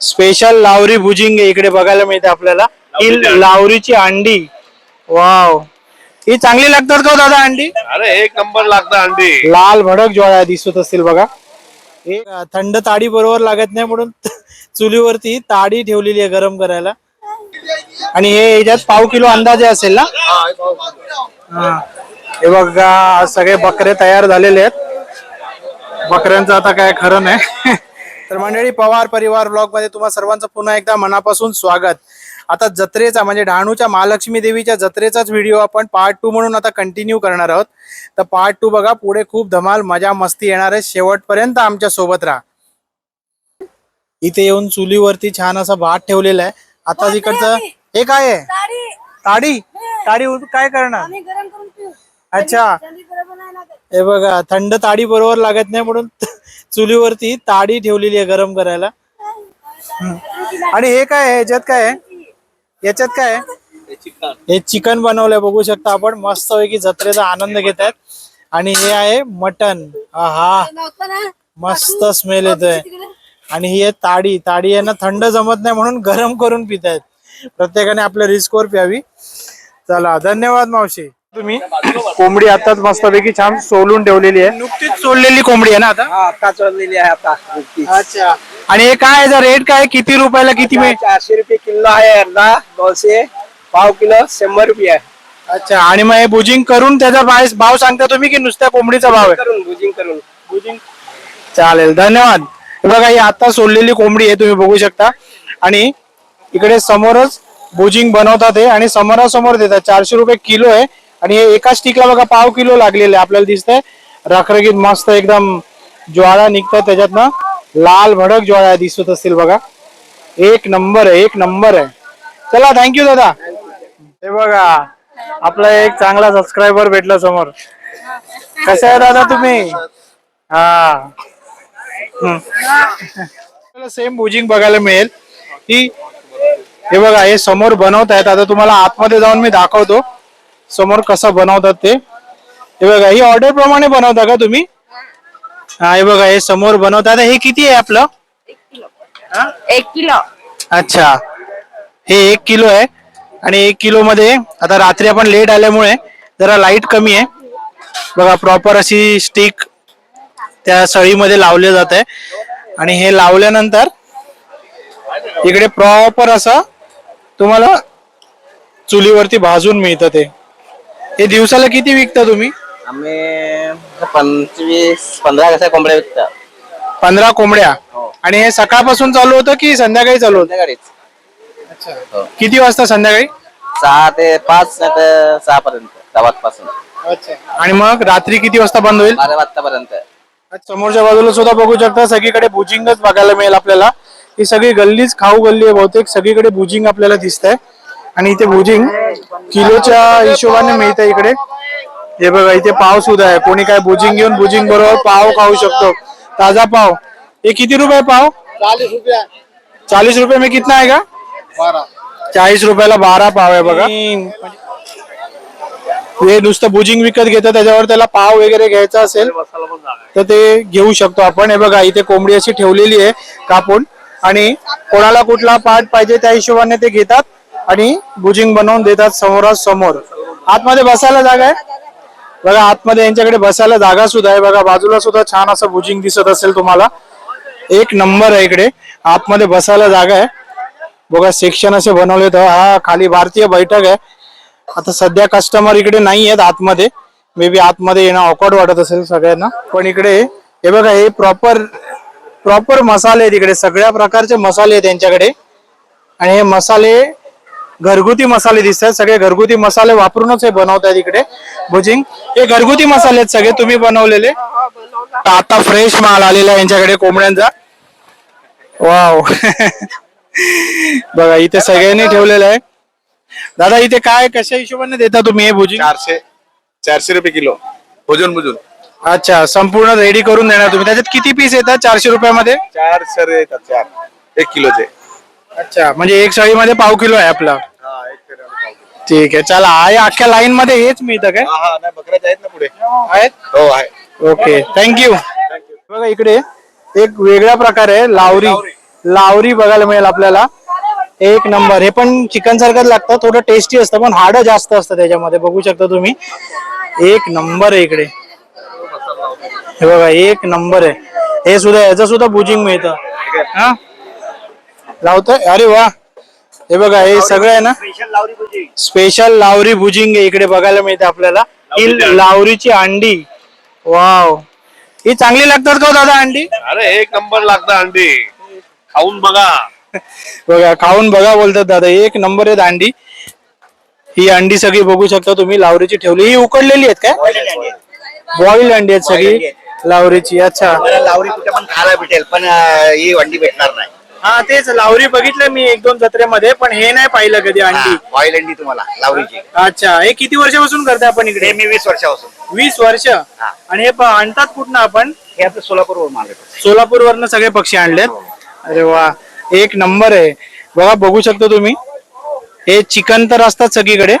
Special लावरी भुजिंग इकडे बघायला मिळते आपल्याला. ही लावरीची अंडी. वाव. ही चांगली लागतात का हो दादा अंडी? अरे एक नंबर लागतं अंडी. लाल भडक ज्वाळा दिसत असतील बघा. हे थंड ताडी बरोबर लागत नाही म्हणून चुलीवरती ताडी ठेवलेली आहे गरम करायला. आणि हे याच्यात पाव किलो अंदाजे असेल ना? हा. हे बघा सगळे बकरे तयार झालेले आहेत. बकऱ्यांचं आता काय खरं नाही. तर मंडळी पवार परिवार ब्लॉगमध्ये तुम्हा सर्वांचं पुन्हा एकदा मनापासून स्वागत. आता जत्रेचा म्हणजे डहाणूच्या महालक्ष्मी देवीच्या जत्रेचाच व्हिडिओ आपण पार्ट टू म्हणून आता कंटिन्यू करणार आहोत. तर पार्ट टू बघा पुढे खूप धमाल मजा मस्ती येणार आहे. शेवटपर्यंत आमच्यासोबत राहा. इथे येऊन चुलीवरती छान असा भात ठेवलेला आहे. आता तिकडचं हे काय आहे? ताडी ताडी काय करणार? अच्छा थंडी बरोबर नाही लागत हे बघा थंड ताडी बरोबर लागत नाही म्हणून चुलीवरती ताडी ठेवलेली आहे गरम करायला. आणि हे काय आहे? याच्यात काय आहे? याच्यात काय आहे? हे चिकन बनवलंय बघू शकता आपण. मस्त पैकी जत्रेचा आनंद घेत आहेत. आणि हे आहे मटन. हा मस्त स्मेल येतोय. आणि ही आहे ताडी. ताडी यांना थंड जमत नाही म्हणून गरम करून पित आहेत प्रत्येकाने आपल्या रिस्कवर प्यावी. चला धन्यवाद मावशी. तुम्ही? कोंबडी आताच मस्तपैकी छान सोलून ठेवलेली आहे. नुकतीच सोललेली कोंबडी आहे ना आता? आता चाललेली आहे आता अच्छा. आणि हे काय याचा रेट काय किती रुपयाला किती मिळेल? चारशे रुपये किलो आहे अर्धा दोनशे पाव किलो शंभर रुपये आहे. अच्छा आणि मग हे बुजिंग करून त्याचा भाव भाव सांगता तुम्ही की नुसत्या कोंबडीचा भाव आहे? करून भुजिंग करून. बुजिंग. चालेल धन्यवाद. हे बघा ही आता सोललेली कोंबडी आहे तुम्ही बघू शकता. आणि इकडे समोरच बुजिंग बनवतात हे आणि समोरासमोर देतात. चारशे रुपये किलो आहे. आणि हे एका स्टिकला बघा पाव किलो लागलेले आहे. आपल्याला दिसतंय. रखरखीत मस्त एकदम ज्वाळा निघतात त्याच्यातनं. लाल भडक ज्वाळा दिसत असतील बघा. एक नंबर आहे एक नंबर आहे. चला थँक्यू दादा. हे बघा आपला एक चांगला सबस्क्रायबर भेटला समोर. कसं आहे दादा तुम्ही? हा. सेम बुजिंग बघायला मिळेल. ही हे बघा हे समोर बनवत आहेत आता तुम्हाला आतमध्ये जाऊन मी दाखवतो. समोर कसं बनवतात ते? हे बघा ही ऑर्डर प्रमाणे बनवता का तुम्ही? हा हे बघा हे समोर बनवतात हे किती आहे आपलं? एक किलो. अच्छा. हे एक किलो आहे. आणि एक किलो मध्ये आता रात्री आपण लेट आल्यामुळे जरा लाइट कमी आहे. बघा प्रॉपर अशी स्टिक त्या सळीमध्ये लावले जात आहे. आणि हे लावल्यानंतर इकडे प्रॉपर असं तुम्हाला चुलीवरती भाजून मिळतं ते. हे दिवसाला किती विकता तुम्ही? आम्ही पंचवीस पंधरा कशा कोंबड्या विकतात पंधरा कोंबड्या? आणि हे सकाळपासून चालू होतं की संध्याकाळी चालू होतं? संध्याकाळीच. किती वाजता संध्याकाळी? सहा ते पाच नाही तर सहा पर्यंत पासून आणि मग रात्री किती वाजता बंद होईल? बारा वाजतापर्यंत. समोरच्या बाजूला सुद्धा बघू शकता सगळीकडे बुजिंगच बघायला मिळेल आपल्याला. ही सगळी गल्लीच खाऊ गल्ली आहे बहुतेक सगळीकडे बुजिंग आपल्याला दिसत आहे आणि इथे बुजिंग किलोच्या हिशोबाने मिळतं इकडे. हे बघा इथे पाव सुद्धा आहे. कोणी काय बुजिंग घेऊन बुजिंग बरोबर पाव खाऊ शकतो. ताजा पाव. हे किती रुपये पाव? चालीस रुपये. में कितना आहे का? चाळीस रुपयाला बारा पाव आहे बघा. हे नुसतं बुजिंग विकत घेतं त्याच्यावर त्याला पाव वगैरे घ्यायचा असेल तर ते घेऊ शकतो आपण. हे बघा इथे कोंबडी अशी ठेवलेली आहे कापून. आणि कोणाला कुठला पार्ट पाहिजे त्या हिशोबाने ते घेतात. आणि बुजिंग बनवून देतात समोरासमोर आतमध्ये बसायला जागा आहे? बघा आतमध्ये यांच्याकडे बसायला जागा सुद्धा आहे. बघा बाजूला सुद्धा छान असं बुजिंग दिसत असेल तुम्हाला. एक नंबर आहे इकडे. आतमध्ये बसायला जागा आहे. बघा सेक्शन असे बनवले तर हा खाली भारतीय बैठक आहे. आता सध्या कस्टमर इकडे नाही आहेत आतमध्ये. मे बी आतमध्ये येणं ऑकवर्ड वाटत असेल सगळ्यांना. पण इकडे हे बघा हे प्रॉपर प्रॉपर मसाले आहेत इकडे. सगळ्या प्रकारचे मसाले आहेत त्यांच्याकडे आणि हे मसाले घरगुती मसाले दिसत आहेत सगळे घरगुती मसाले वापरूनच हे बनवत आहेत इकडे. भुजिंग हे घरगुती मसाले आहेत सगळे तुम्ही बनवलेले. आता फ्रेश माल आलेला आहे यांच्याकडे कोंबड्यांचा. वाव बघा इथे सगळ्यांनी ठेवलेलं आहे. दादा इथे काय कशा हिशोबाने देता तुम्ही हे भुजिंग? चारशे चारशे रुपये किलो. भुजून भुजून. अच्छा संपूर्ण रेडी करून देणार तुम्ही. त्याच्यात किती पीस येतात चारशे रुपयामध्ये? चार सर येतात चार. एक किलोचे. अच्छा म्हणजे एक साळीमध्ये पाव किलो आहे आपला. ठीक आहे चला आहे अख्ख्या लाईन मध्ये हेच मिळतं काय? हा हा नाही बकऱ्याचे आहेत ना पुढे. आहेत? हो आहे. ओके थँक्यू बघा इकडे एक वेगळा प्रकार आहे लावरी. लावरी बघायला मिळेल आपल्याला. एक नंबर हे पण चिकन सारखंच लागतं थोडं टेस्टी असतं पण हाड जास्त असतं त्याच्यामध्ये. बघू शकता तुम्ही. एक नंबर आहे इकडे. हे बघा एक नंबर आहे. हे सुद्धा याचं सुद्धा बुजिंग मिळतं. हा? लावतोय? अरे वा. हे बघा हे सगळं आहे ना? स्पेशल लावरी भुजिंग. इकडे बघायला मिळते आपल्याला. ही लावरीची अंडी. वाव. ही चांगली लागतात का हो दादा अंडी? अरे एक नंबर लागतं अंडी. खाऊन बघा. बघा खाऊन बघा बोलतात दादा. एक नंबर आहेत अंडी. ही अंडी सगळी बघू शकता तुम्ही. लावरीची ठेवली. ही उकडलेली आहेत काय? बॉईल अंडी आहेत. सगळी. लावरीची. अच्छा. मला लावरी कुठे पण खायला भेटेल पण अं, ही वंडी भेटणार नाही. हा तेच लावरी बघितलं मी एक दोन जत्रेमध्ये पण हे नाही पाहिलं कधी अंडी. ऑइल अंडी तुम्हाला लावरीची. अच्छा हे किती वर्षापासून करते आपण हे इकडे मी वीस वर्षापासून. वीस वर्ष? आणि हे प- आणतात कुठनं आपण? हे आपलं सोलापूर मार्केट सोलापूर वरनं सगळे पक्षी आणलेत. अरे वा एक नंबर आहे. बघा बघू शकता तुम्ही. हे चिकन तर असतात सगळीकडे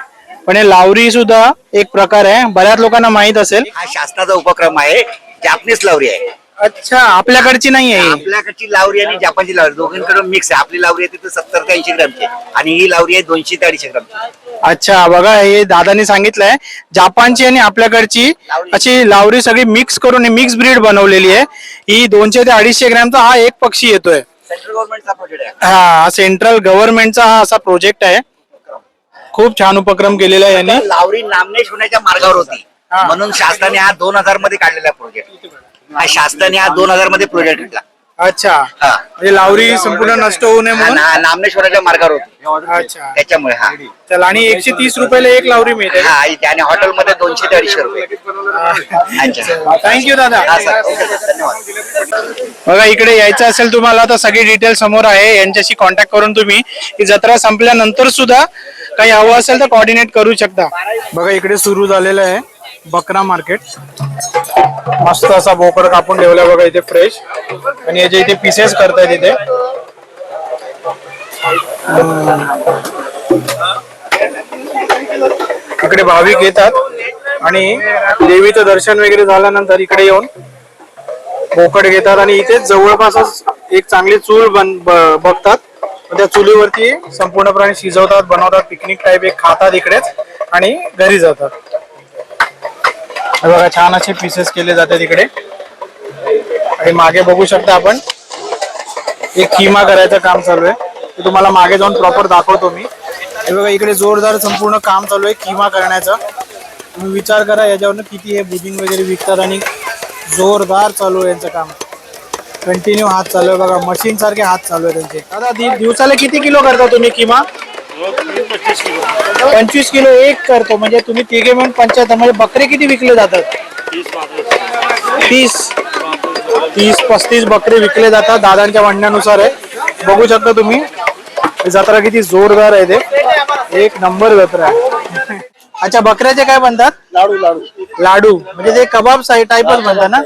पण हे लावरी सुद्धा एक प्रकार आहे. बऱ्याच लोकांना माहीत असेल. हा शासनाचा उपक्रम आहे. जापनीज लावरी आहे. अच्छा आपल्याकडची नाही आहे. आपल्याकडची लावरी आणि जापानची लावरी दोघींकडून मिक्स आहे. आपली लावरी आहे तिथे सत्तर ते ऐंशी ग्रामची. आणि ही लावरी आहे दोनशे ते अडीचशे ग्रामची अच्छा बघा हे दादानी सांगितलंय. जापानची आणि आपल्याकडची अशी लावरी सगळी मिक्स करून मिक्स ब्रीड बनवलेली आहे. ही दोनशे ते अडीचशे ग्रॅमचा हा एक पक्षी येतोय. सेंट्रल गव्हर्नमेंटचा प्रोजेक्ट आहे. हा सेंट्रल गव्हर्नमेंटचा हा असा प्रोजेक्ट आहे. खूप छान उपक्रम केलेला आहे यांनी. लावरी नामनेश होण्याच्या मार्गावर होती. म्हणून शासनाने हा दोन हजारमध्ये काढलेला प्रोजेक्ट हा शासनाने हा दोन हजारमध्ये प्रोजेक्ट काढला अच्छा. हा. म्हणजे लावरी संपूर्ण नष्ट होऊ नये म्हणून? ना- नामनेश्वराच्या मार्गावर होती. अच्छा. त्याच्यामुळे हा. चला आणि एकशे तीस रुपयाला एक लावरी मिळते हा इथे आणि हॉटेलमध्ये दोनशे ते अडीचशे रुपये. अच्छा. थँक्यू दादा. हा सर ओके सर धन्यवाद. बघा इकडे यायचं असेल तुम्हाला तर सगळी डिटेल समोर आहे. यांच्याशी कॉन्टॅक्ट करून तुम्ही. ही जत्रा संपल्यानंतर सुद्धा काही हवं असेल तर कॉर्डिनेट करू शकता. बघा इकडे सुरू झालेलं आहे बकरा मार्केट मस्त असा बोकड कापून ठेवला बघा इथे फ्रेश आणि याचे इथे पीसेस करतायत इथे. इकडे भाविक येतात. आणि देवीचं दर्शन वगैरे झाल्यानंतर इकडे येऊन बोकड घेतात. आणि इथेच जवळपासच एक चांगली चूल बन बघतात. त्या चुलीवरती संपूर्ण प्राणी शिजवतात बनवतात पिकनिक टाईप एक खातात इकडेच. आणि घरी जातात. बघा छान असे पीसेस केले जातात इकडे. आणि मागे बघू शकता आपण एक किमा करायचं काम चालू आहे. ते तुम्हाला मागे जाऊन प्रॉपर दाखवतो मी. हे बघा इकडे जोरदार संपूर्ण काम चालू आहे किमा करण्याचं. तुम्ही विचार करा याच्यावरनं किती हे बुकिंग वगैरे विकतात आणि जोरदार चालू आहे यांचं काम. कंटिन्यू हात चालू आहे बघा मशीन सारखे हात चालू आहे त्यांचे. दादा दिवसाला किती किलो करता तुम्ही किमा पंचवीस किलो एक करतो म्हणजे तुम्ही तिघे मिळून पंच्याहत्तर म्हणजे बकरे किती विकले जातात? तीस तीस. पस्तीस बकरे विकले जातात दादांच्या म्हणण्यानुसार आहे. बघू शकता तुम्ही ही जत्रा किती जोरदार आहे ते. एक नंबर जत्रा आहे. अच्छा बकऱ्याचे काय म्हणतात? लाडू लाडू. लाडू म्हणजे ते कबाब साई टाईपच म्हणतात ना?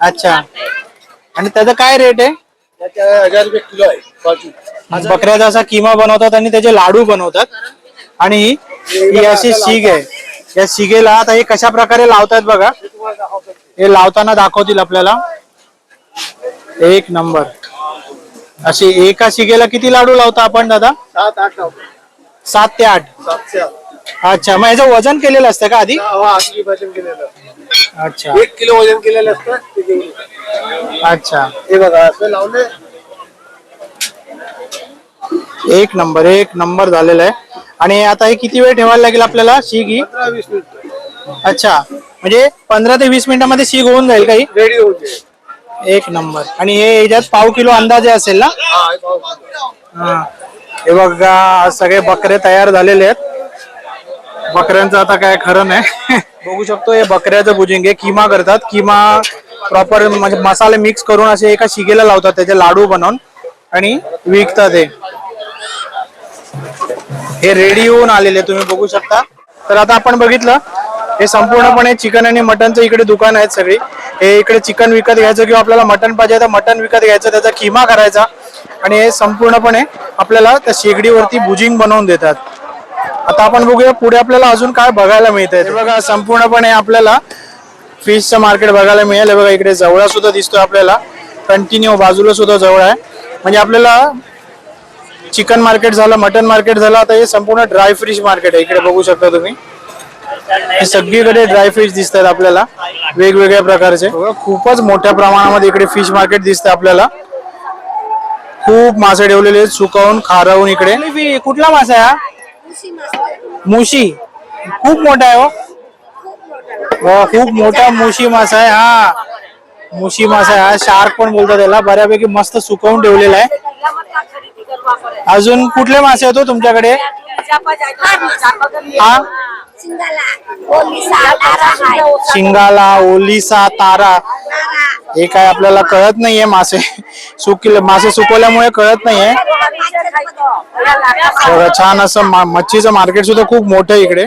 अच्छा. आणि त्याचं काय रेट आहे? त्याच्या हजार रुपये किलो आहे. बकऱ्याचा असा किमा बनवतात आणि त्याचे लाडू बनवतात. आणि ही अशी शिग आहे. या शिगेला आता हे कशा प्रकारे लावतात बघा. हे लावताना दाखवतील आपल्याला. एक नंबर. अशी एका शिगेला किती लाडू लावता आपण दादा? सात आठ लावतो. सात ते आठ. अच्छा मग याचं वजन केलेलं असतं का आधी? आधी वजन केलेलं अच्छा. एक किलो वजन केलेलं असतं अच्छा. हे बघा असं लावले एक नंबर एक नंबर झालेला आहे. आणि आता हे किती वेळ ठेवायला लागेल आपल्याला शीग ही अच्छा म्हणजे पंधरा ते वीस मिनिटामध्ये शीग होऊन जाईल काही रेडी एक नंबर. आणि हे याच्यात पाव किलो अंदाजे असेल ना? हा बघा आज सगळे बकरे तयार झालेले आहेत. बकऱ्यांचं आता काय खरं नाही. बघू शकतो हे बकऱ्याचं भुजिंग आहे. किमा करतात. किमा प्रॉपर म्हणजे मसाले मिक्स करून असे एका शिगेला लावतात. त्याचे लाडू बनवून आणि विकतात हे. हे रेडी होऊन आलेले तुम्ही बघू शकता. तर आता आपण बघितलं हे संपूर्णपणे चिकन आणि मटनचं इकडे दुकान आहेत सगळी. हे इकडे चिकन विकत घ्यायचं किंवा आपल्याला मटन पाहिजे तर मटन विकत घ्यायचं त्याचा किमा करायचा. आणि हे संपूर्णपणे आपल्याला त्या शेगडीवरती भुजिंग बनवून देतात. आता आपण बघूया पुढे आपल्याला अजून काय बघायला मिळतंय. ते बघा संपूर्णपणे आपल्याला फिशचं मार्केट बघायला मिळेल. बघा इकडे जवळा सुद्धा दिसतोय आपल्याला. कंटिन्यू बाजूला सुद्धा जवळ आहे. म्हणजे आपल्याला चिकन मार्केट झालं मटन मार्केट झालं आता हे संपूर्ण ड्राय फिश मार्केट आहे. इकडे बघू शकता तुम्ही. सगळीकडे ड्राय फिश दिसतात आपल्याला. वेगवेगळ्या प्रकारचे. खूपच मोठ्या प्रमाणामध्ये इकडे फिश मार्केट दिसतं आपल्याला. खूप मासे ठेवलेले आहेत सुकावून खारावून इकडे. कुठला मासा आहे हा? मुशी. खूप मोठा आहे हो. खूप मोठा मुशी मासा आहे हा. मुशी मासा आहे हा. शार्क पण बोलतात त्याला बऱ्यापैकी मस्त सुकवून ठेवलेला आहे. अजून कुठले मासे होतो तुमच्याकडे? हा? शिंगाला ओलिसा तारा. हे काय आपल्याला कळत नाहीये मासे. सुकले मासे सुकवल्यामुळे कळत नाहीये. बघा छान असं मच्छीचं मार्केट सुद्धा खूप मोठं आहे इकडे.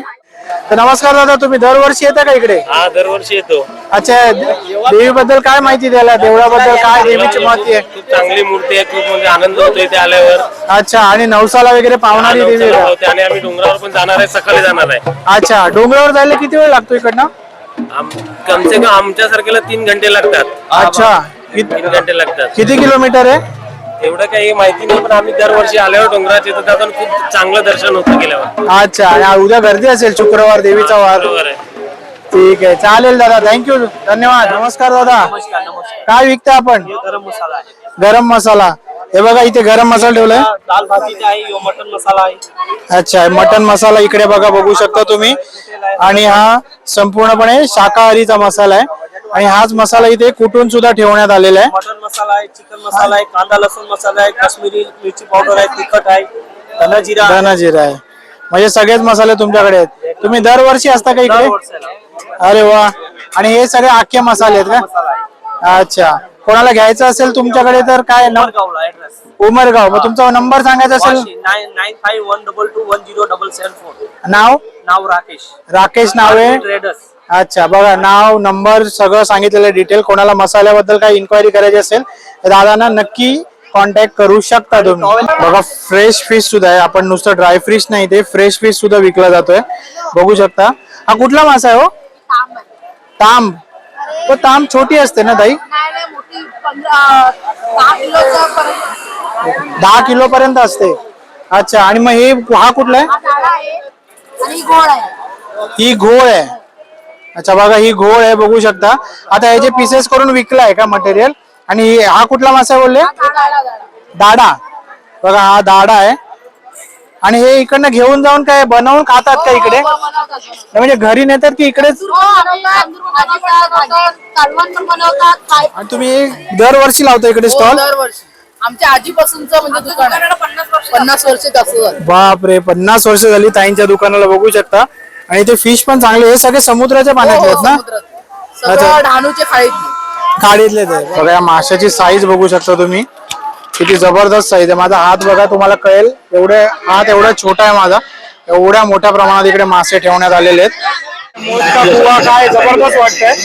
तर नमस्कार दादा तुम्ही दरवर्षी येता का इकडे? हा दरवर्षी येतो. अच्छा देवी बद्दल काय माहिती द्यायला? देवळाबद्दल काय देवीची माहिती आहे? खूप चांगली मूर्ती आहे खूप म्हणजे आनंद होतो इथे आल्यावर. अच्छा आणि नवसाला वगैरे पावणारी देवी. आहे नवसाला का? होते आणि आम्ही डोंगरावर पण जाणार आहे सकाळी जाणार आहे. अच्छा डोंगरावर जायला किती वेळ लागतो इकडनं? आम- कमसे कम आमच्या सारख्याला तीन घंटे लागतात. अच्छा कित- तीन घंटे लागतात. किती किलोमीटर आहे? एवढं काही माहिती नाही पण आम्ही दरवर्षी आल्यावर डोंगरात येतो त्यातून खूप चांगलं दर्शन होतं गेल्यावर. अच्छा आणि उद्या गर्दी असेल शुक्रवार देवीचा वार. बरोबर आहे. ठीक आहे चालेल दादा थँक्यू धन्यवाद नमस्कार दादा. काय विकता आपण? गरम मसाला आहे. गरम मसाला. हे बघा इथे गरम मसाला ठेवलाय. दाल भाजीचा आहे मटन मसाला आहे. अच्छा मटन मसाला इकडे बघा बघू शकता तुम्ही. आणि हा संपूर्णपणे शाकाहारीचा मसाला आहे. आणि हाच मसाला इथे कुटून सुद्धा ठेवण्यात आलेला आहे. मटन मसाला आहे चिकन मसाला आहे कांदा लसूण मसाला आहे काश्मीरी मिरची पावडर आहे तिखट आहे धना जिरा आहे. धना जिरा आहे. म्हणजे सगळेच मसाले तुमच्याकडे आहेत. तुम्ही दरवर्षी असता का इकडे? अरे वा. आणि हे सगळे आख्खे मसाले आहेत का? अच्छा. कोणाला घ्यायचं असेल तुमच्याकडे तर काय न- गावला ऍड्रेस उमरगाव. मग तुमचा नंबर सांगायचा असेल? Nine nine five one double two one zero double seven four नाव? नाव राकेश. राकेश नाव आहे. ट्रेडर्स अच्छा बघा नाव नंबर सगळं सांगितलेलं डिटेल कोणाला मसाल्याबद्दल काही इन्क्वायरी करायची असेल तर दादांना नक्की कॉन्टॅक्ट करू शकता तुम्ही. बघा फ्रेश फिश सुद्धा आहे. आपण नुसतं ड्राय फिश नाही ते फ्रेश फिश सुद्धा विकला जातोय. बघू शकता. हा कुठला मासा आहे हो? तांब. तो तांब छोटी असते ना ताई? दहा किलो पर्यंत असते. अच्छा आणि मग हे हा कुठला आहे? ही घोळ आहे. अच्छा बघा ही घोळ आहे बघू शकता. आता याचे पीसेस करून विकलाय का मटेरियल आणि ही- हा कुठला मासा आहे बोलले? दाडा. बघा हा दाडा आहे. आणि हे इकडनं घेऊन जाऊन काय बनवून खातात का इकडे? म्हणजे घरी नेतात की इकडेच? आणि तुम्ही दरवर्षी लावता इकडे स्टॉल दरवर्षी. आमच्या आजीपासूनच म्हणजे दुकान. पन्नास वर्ष बापरे पन्नास वर्ष झाली ताईंच्या दुकानाला बघू शकता. आणि ते फिश पण चांगले हे सगळे समुद्राच्या पाण्यात आहेत ना? हो, समुद्रात. सगळं डहाणूचे काढीतले ते. बघा या माशाची साईज बघू शकता तुम्ही. किती जबरदस्त साईज आहे. माझा हात बघा तुम्हाला कळेल. एवढे हात एवढा छोटा आहे माझा. एवढ्या मोठ्या प्रमाणात इकडे मासे ठेवण्यात आलेले आहेत. मोदका कुवा काय जबरदस्त वाटतंय.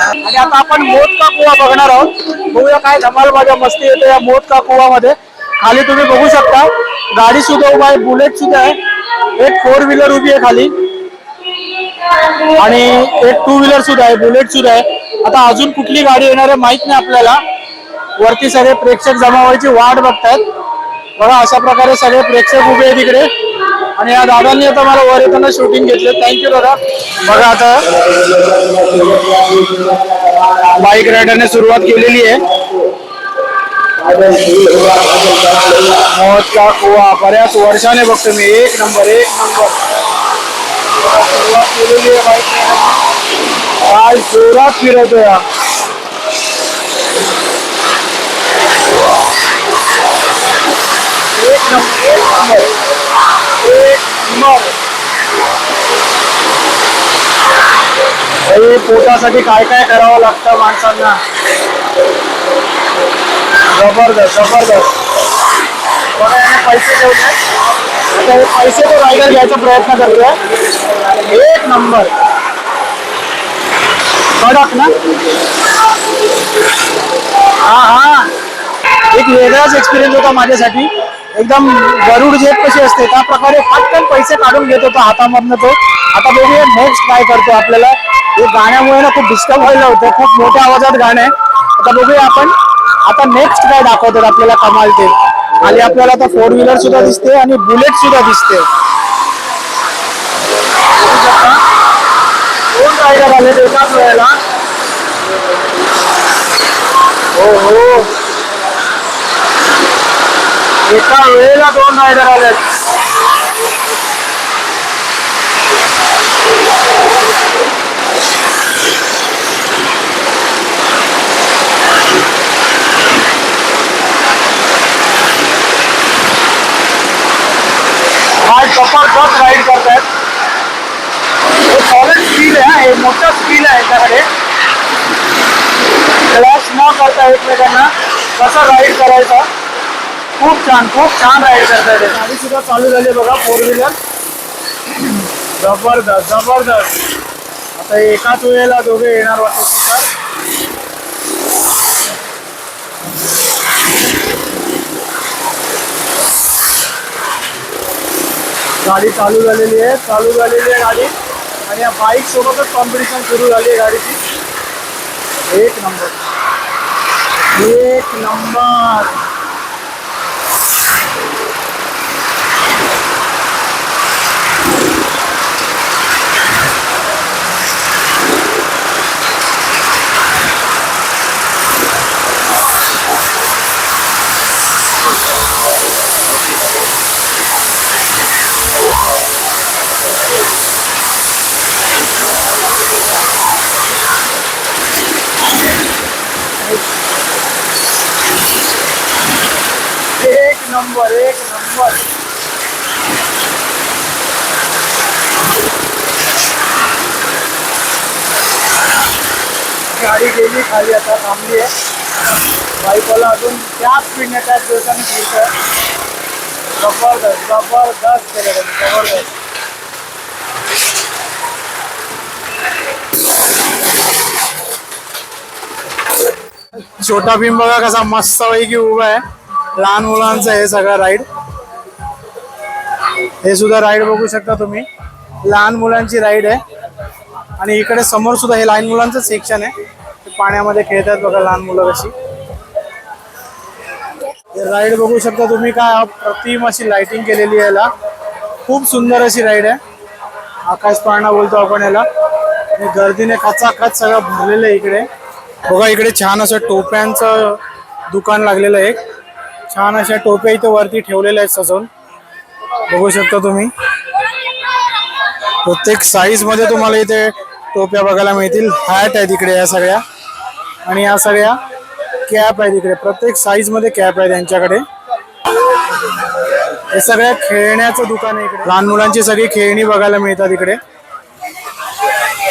आणि आता आपण मोदका कुवा बघणार आहोत. बघूया काय धमाल माझ्या मस्ती येते या मोदका कुवामध्ये खाली तुम्ही बघू शकता. गाडी सुद्धा उभा आहे. बुलेट सुद्धा आहे. एक फोर व्हीलर उभी आहे खाली. आणि एक टू व्हीलर सुद्धा आहे बुलेट सुद्धा आहे. आता अजून कुठली गाडी येणार आहे माहीत नाही आपल्याला. वरती सगळे प्रेक्षक जमा व्हायची वाट बघतायत. बघा अशा प्रकारे सगळे प्रेक्षक उभे आहेत तिकडे आणि या दादांनी आता मला वर येताना शूटिंग घेतलं. थँक्यू दादा. बघा आता. बाईक रायडरने सुरुवात केलेली आहे. मोदका कुवा बऱ्याच वर्षाने बघतो मी. एक नंबर एक नंबर. सुरुवात केलेली आहे बाईक काय जोरात फिरवतो या एक नंबर एक नंबर एक नंबर. पोटासाठी काय काय करावं लागतं माणसांना? जबरदस्त जबरदस्त. बघा पैसे ठेवले आता हे पैसे तो रायडर घ्यायचा प्रयत्न करतोय. एक नंबर कडक ना? हा हा. एक वेगळाच एक्सपिरियन्स होता माझ्यासाठी. एकदम गरुड झेप कशी असते त्या प्रकारे पटकन पैसे काढून घेत होता हातामधनं तो. आता बघूया नेक्स्ट काय करतो आपल्याला. हे गाण्यामुळे ना खूप डिस्टर्ब व्हायला होतं. खूप मोठ्या आवाजात गाणं आहे. आता बघूया आपण. आता नेक्स्ट काय दाखवतात आपल्याला कमाल ते. खाली आपल्याला आता फोर व्हीलर सुद्धा दिसते आणि बुलेट सुद्धा दिसते. दोन रायडर आले एकाच वेळेला. हो हो. एका वेळेला दोन रायडर आलेत. काय जबरदस्त राईड करतायत हे। सॉलिड स्किल आहे हे मोठं स्किल आहे त्याकडे क्लॅश न करता एकमेकांना कसं राईड करायचं खूप छान खूप छान राईड करतायत हे. गाडी सुद्धा चालू झाली बघा फोर व्हीलर जबरदस्त जबरदस्त। आता एकाच वेळेला दोघे येणार वाटतं. गाडी चालू झालेली आहे चालू झालेली आहे गाडी. आणि या बाईक सोबतच कॉम्पिटिशन सुरू झाली आहे गाडीची. एक नंबर एक नंबर नंबर एक नंबर गाडी गेली खाली आता थांबली आहे बाईकवाला अजून त्याच स्पीडने त्याच दिवसाने फिरत आहे ज़बरदस्त ज़बरदस्त केलं ज़बरदस्त छोटा भीम बघा कसा मस्त पैकी उभा आहे. लहान मुलांचं हे सगळं राईड हे सुद्धा राईड बघू शकता तुम्ही. लहान मुलांची राईड आहे. आणि इकडे समोर सुद्धा हे लहान मुलांचं सेक्शन आहे. ते पाण्यामध्ये खेळतात बघा लहान मुलं कशी. राईड बघू शकता तुम्ही काय प्रतिम अशी लाइटिंग केलेली आहे याला. खूप सुंदर अशी राईड आहे. आकाश पाळणा बोलतो आपण याला. आणि गर्दीने खचाखच सगळं भरलेलं आहे इकडे. बघा इकडे छान असं टोप्यांचं दुकान लागलेलं आहे. एक छान अशा टोप्या इथे वरती ठेवलेल्या आहेत सजवून. बघू शकता तुम्ही. प्रत्येक साईजमध्ये तुम्हाला इथे टोप्या बघायला मिळतील. हॅट आहे तिकडे या सगळ्या. आणि या सगळ्या कॅप आहे तिकडे. प्रत्येक साईजमध्ये कॅप आहे त्यांच्याकडे. हे सगळ्या खेळण्याचं दुकान आहे इकडे. लहान मुलांची सगळी खेळणी बघायला मिळतात इकडे.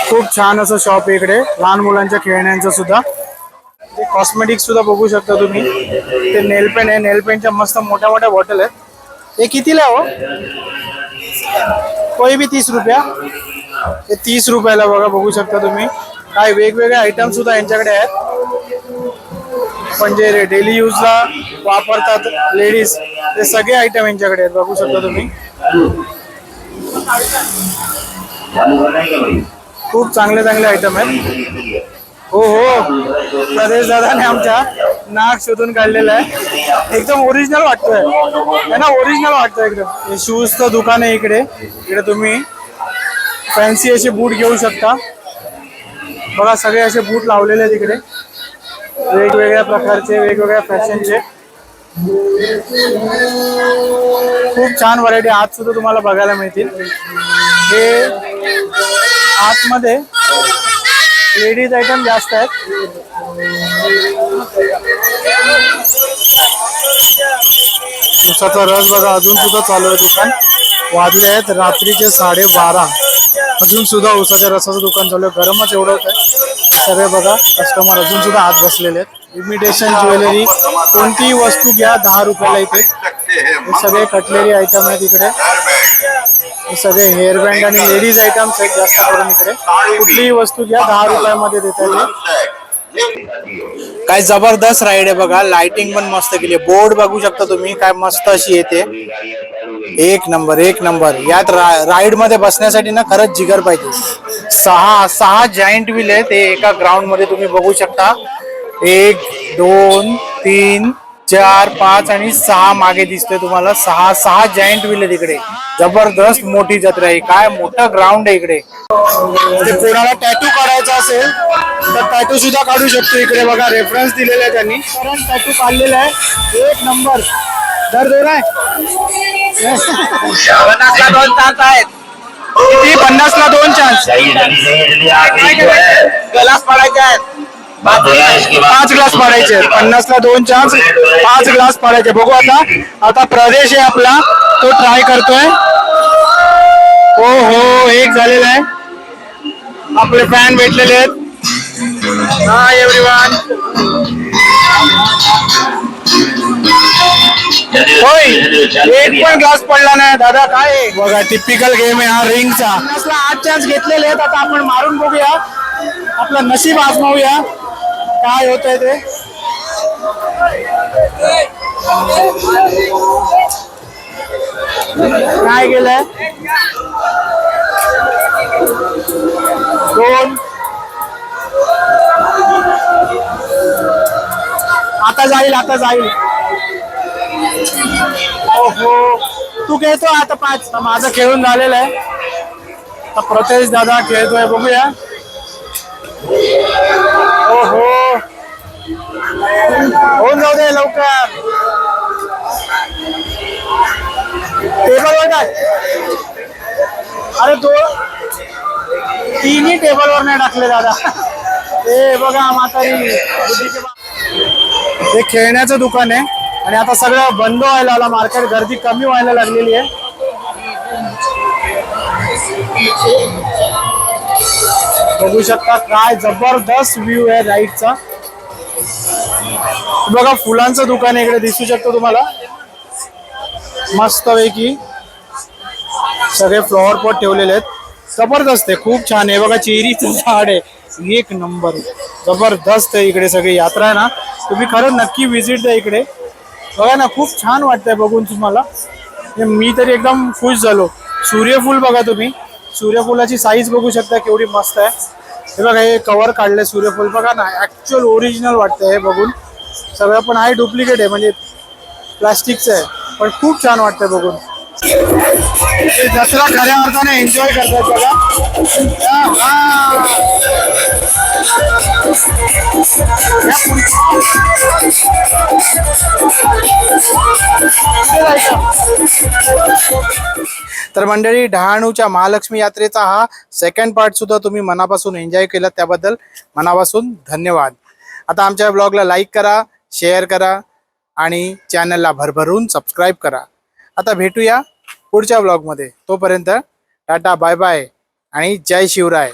खूप छान असं शॉप आहे इकडे. लहान मुलांच्या खेळण्यांचं सुद्धा. कॉस्मेटिक सुद्धा बघू शकता तुम्ही. ते नेल पेन आहे. नेल पेनच्या मस्त मोठ्या मोठ्या बॉटल आहेत. हे कितीला हो? कोई भी तीस रुपया. हे तीस रुपयाला बघा बघू शकता तुम्ही. काय वेगवेगळे आयटम सुद्धा यांच्याकडे आहेत. पण जे डेली यूजला वापरतात लेडीज ते सगळे आयटम यांच्याकडे आहेत. बघू शकता तुम्ही. खूप चांगले चांगले आयटम आहेत. हो हो. प्रदेश दादाने आमच्या नाक शोधून काढलेलं आहे. एकदम ओरिजिनल वाटतोय. ना ओरिजिनल वाटतोय एकदम. शूजचं दुकान आहे इकडे. इकडे तुम्ही फॅन्सी असे बूट घेऊ शकता. बघा सगळे असे बूट लावलेले आहेत इकडे. वेगवेगळ्या प्रकारचे वेगवेगळ्या फॅशनचे खूप छान व्हरायटी आज सुद्धा तुम्हाला बघायला मिळतील. हे आतमध्ये लेडीज आयटम जास्त आहेत. उसाचा रस बघा अजून सुद्धा चालू आहे दुकान. वाजले आहेत रात्रीचे साडेबारा. अजून सुद्धा उसाच्या रसाचं दुकान चालू आहे. गरमच एवढं होत आहे. सगळे बघा कस्टमर अजून सुद्धा आत बसलेले आहेत. इमिटेशन ज्वेलरी कोणतीही वस्तू घ्या दहा रुपयाला इथे. सगळे कटलेरी आयटम आहेत इकडे. सगळे हेअर बँड आणि लेडीज आयटम्स आहेत जास्त करून इकडे. कुठलीही वस्तू घ्या दहा रुपयामध्ये देतात काय जबरदस्त राईड आहे बघा. लाइटिंग पण मस्त केली आहे. बोर्ड बघू शकता तुम्ही काय मस्त अशी येते. एक नंबर एक नंबर यात राईडमध्ये बसण्यासाठी ना खरंच जिगर पाहिजे. सहा सहा जायंट व्हील आहे. ते एका ग्राउंडमध्ये तुम्ही बघू शकता. एक दोन तीन चार पाच आणि सहा मागे दिसतोय तुम्हाला. सहा सहा जायंट व्हील आहे तिकडे जबरदस्त मोठी जत्रा आहे. काय मोठं ग्राउंड आहे इकडे. कोणाला टॅटू काढायचा असेल तर टॅटू सुद्धा काढू शकतो इकडे. बघा रेफरन्स दिलेला आहे त्यांनी. कारण टॅटू काढलेला आहे. एक नंबर दर दोन आहे. दोन तास आहेत. किती? पन्नास ला दोन चान्स गलास पडायचे आहेत पाच ग्लास पाडायचे आहेत. पन्नास ला दोन चान्स पाच ग्लास पाडायचे. बघू आता आता प्रदेश आहे आपला. तो ट्राय करतोय. हो हो एक झालेला आहे. आपले फॅन भेटलेले आहेत. हाय एव्हरीवन होय एक पण ग्लास पडला नाही. दादा काय? बघा टिपिकल गेम आहे हा रिंगचा पन्नासला आठ चान्स घेतलेले आहेत. आता आपण मारून बघूया. आपलं नशीब आजमावूया. काय होत आहे ते? काय गेलंय दोन. आता जाईल आता जाईल. ओहो. तू खेळतो आता पाच. माझं खेळून झालेलं आहे. आता प्रतेश दादा खेळतोय बघूया. ओहो. होऊन जाऊ दे लवकर. टेबलवर टाक अरे तो तिन्ही टेबलवर नाही टाकले दादा. हे बघा म्हातारी. हे खेळण्याचं दुकान आहे. आणि आता सगळं बंद व्हायला आला मार्केट गर्दी कमी व्हायला लागलेली आहे. बघू शकता काय जबरदस्त व्ह्यू आहे राईटचा बघा फुलांचं दुकान इकडे दिसू शकतो तुम्हाला. मस्त पैकी सगळे फ्लॉवर पॉट ठेवलेले आहेत. जबरदस्त आहे खूप छान आहे. बघा चेरीचं झाड आहे. एक नंबर. जबरदस्त आहे इकडे सगळी यात्रा आहे ना. तुम्ही खरंच नक्की व्हिजिट द्या इकडे. बघा ना खूप छान वाटतंय बघून तुम्हाला. मी तरी एकदम खुश झालो. सूर्यफूल बघा तुम्ही. सूर्यफुलाची साईज बघू शकता केवढी मस्त आहे. हे बघा हे कव्हर काढलंय सूर्यफूल. बघा ना ऍक्च्युअल ओरिजिनल वाटतंय हे बघून. सगळं पण आहे डुप्लिकेट आहे म्हणजे प्लास्टिकचं आहे. पण खूप छान वाटतंय बघून. ते दसरा खऱ्या अर्थाने एन्जॉय करतात बघा. तर मंडळी डहाणूच्या महालक्ष्मी यात्रेचा हा सेकंड पार्ट सुद्धा तुम्ही मनापासून एन्जॉय केला त्याबद्दल मनापासून धन्यवाद. आता आमच्या ब्लॉगला लाईक करा शेअर करा आणि चॅनलला भरभरून सबस्क्राईब करा. आता भेटूया पुढच्या ब्लॉगमध्ये तोपर्यंत टाटा बाय बाय आणि जय शिवराय.